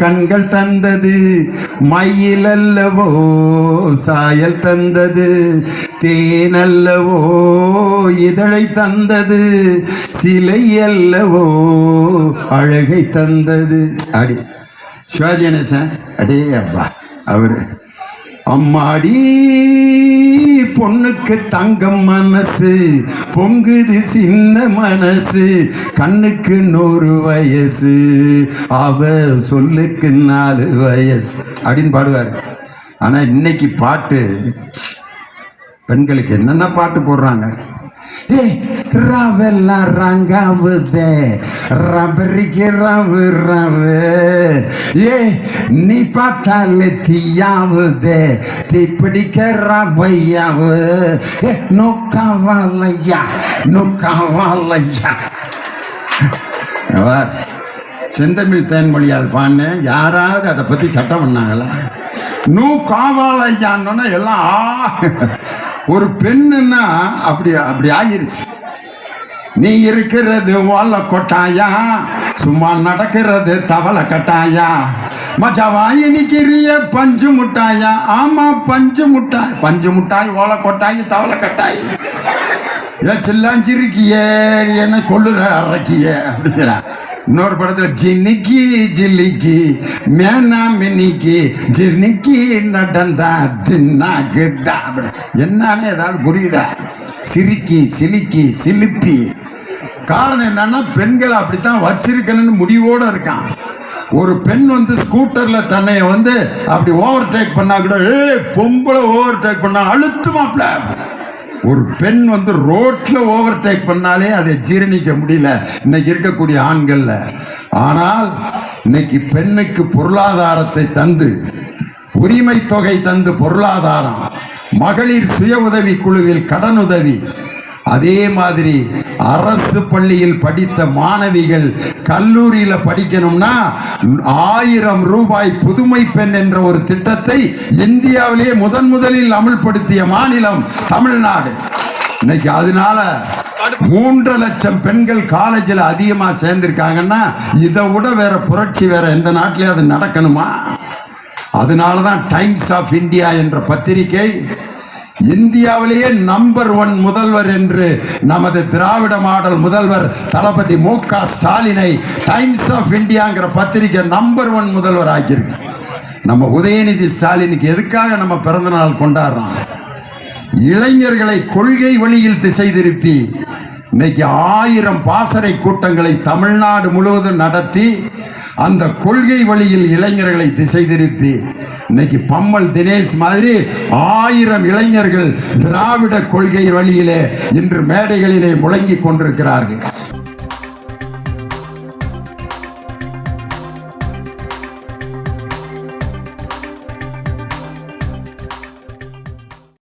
கண்கள் தந்தது. மயில் அல்லவோ சாயல் தந்தது. தேனல்லவோ இதழை தந்தது. சிலை அல்லவோ அழகை தந்தது. அடி. சிவாஜி கணேசன் அடே அப்பா அவரு அம்மாடி. பொண்ணுக்கு தங்கம் மனசு பொங்குது சின்ன மனசு கண்ணுக்கு நூறு வயசு அவ சொல்லுக்கு நாலு வயசு. அப்படின்னு பாடுவார். ஆனா இன்னைக்கு பாட்டு பெண்களுக்கு என்னென்ன பாட்டு போடுறாங்க? ஏ ரவெல்லாம் ரங்காவுதே ரபரிக்கு ரவு ரவு. ஏ நீ பார்த்தாலே தீயாவுதே தீ பிடிக்க ரவையாவு. ஏ நோக்காவாலையா நோக்காவாலையா. அவர் செந்தமிழ் தேன்மொழியால் பான்னு யாராவது அதை பற்றி சட்டம் பண்ணாங்களா? நூ காவாலையான்னு எல்லாம் ஆ. ஒரு பெண்ணுன்னா அப்படி அப்படி ஆகிருச்சு. நீ இருக்கிறது ஓலை கொட்டாயா? சும்மா நடக்கிறது தவளை கட்டாயா? மச்சாவாயி நிக்கிறிய பஞ்சு முட்டாயா? ஆமா பஞ்சு முட்டாய். பஞ்சு முட்டாய் ஓலை கொட்டாய் தவளை கட்டாய். ஏ சில்லாஞ்சிருக்கியே என்ன கொள்ளுற அரைக்கிய அப்படிங்கிறான். இன்னொரு படத்துல ஜின்னிக்கி ஜில்லிக்கி மேனா மின்னிக்கு ஜின்னிக்கி நடந்தா தின்னாக்குதா அப்படி என்னன்னு ஏதாவது புரியுதா? சிரிக்கி சிலிக்கி சிலிப்பி. காரணம் என்னன்னா பெண்களை அப்படித்தான் வச்சிருக்கணும்னு முடிவோடு இருக்கான். ஒரு பெண் வந்து ஸ்கூட்டரில் தன்னை வந்து அப்படி ஓவர் டேக் பண்ணா கூட ஏ பொம்பளை ஓவர் டேக் பண்ணா அழுத்துமாப்ல ஒரு பெண் வந்து ரோட்ல ஓவர் டேக் பண்ணாலே அதை ஜீரணிக்க முடியல. இன்னைக்கு இருக்கக்கூடிய ஆண்கள்ல. ஆனால் இன்னைக்கு பெண்ணுக்கு பொருளாதாரத்தை தந்து உரிமை தொகை தந்து பொருளாதாரம் மகளிர் சுய உதவி குழுவில் கடனுதவி அதே மாதிரி அரசு பள்ளியில் படித்த மாணவிகள் கல்லூரியில் படிக்கணும்னா ஆயிரம் ரூபாய் புதுமை பெண் என்ற ஒரு திட்டத்தை இந்தியாவிலேயே முதன் முதலில் அமல்படுத்திய மாநிலம் தமிழ்நாடு. இன்னைக்கு அதனால மூன்று லட்சம் பெண்கள் காலேஜில் அதிகமாக சேர்ந்திருக்காங்கன்னா இதை விட வேற புரட்சி வேற எந்த நாட்டிலேயே அது நடக்கணுமா? அதனால தான் டைம்ஸ் ஆஃப் இந்தியா என்ற பத்திரிகை இந்தியாவிலேயே நம்பர் ஒன் முதல்வர் என்று நமது திராவிட மாடல் முதல்வர் தளபதி மு க ஸ்டாலினை டைம்ஸ் ஆஃப் இந்தியாங்கிற பத்திரிகை நம்பர் ஒன் முதல்வர் ஆக்கியிருக்கு. நம்ம உதயநிதி ஸ்டாலினுக்கு எதுக்காக நம்ம பிறந்தநாள் கொண்டாடுறோம்? இளைஞர்களை கொள்கை வழியில் திசை திருப்பி இன்னைக்கு ஆயிரம் பாசறை கூட்டங்களை தமிழ்நாடு முழுவதும் நடத்தி அந்த கொள்கை வழியில் இளைஞர்களை திசை திருப்பி. இன்னைக்கு பம்மல் தினேஷ் மாதிரி ஆயிரம் இளைஞர்கள் திராவிட கொள்கை வழியிலே இன்று மேடைகளிலே முழங்கிக் கொண்டிருக்கிறார்கள்.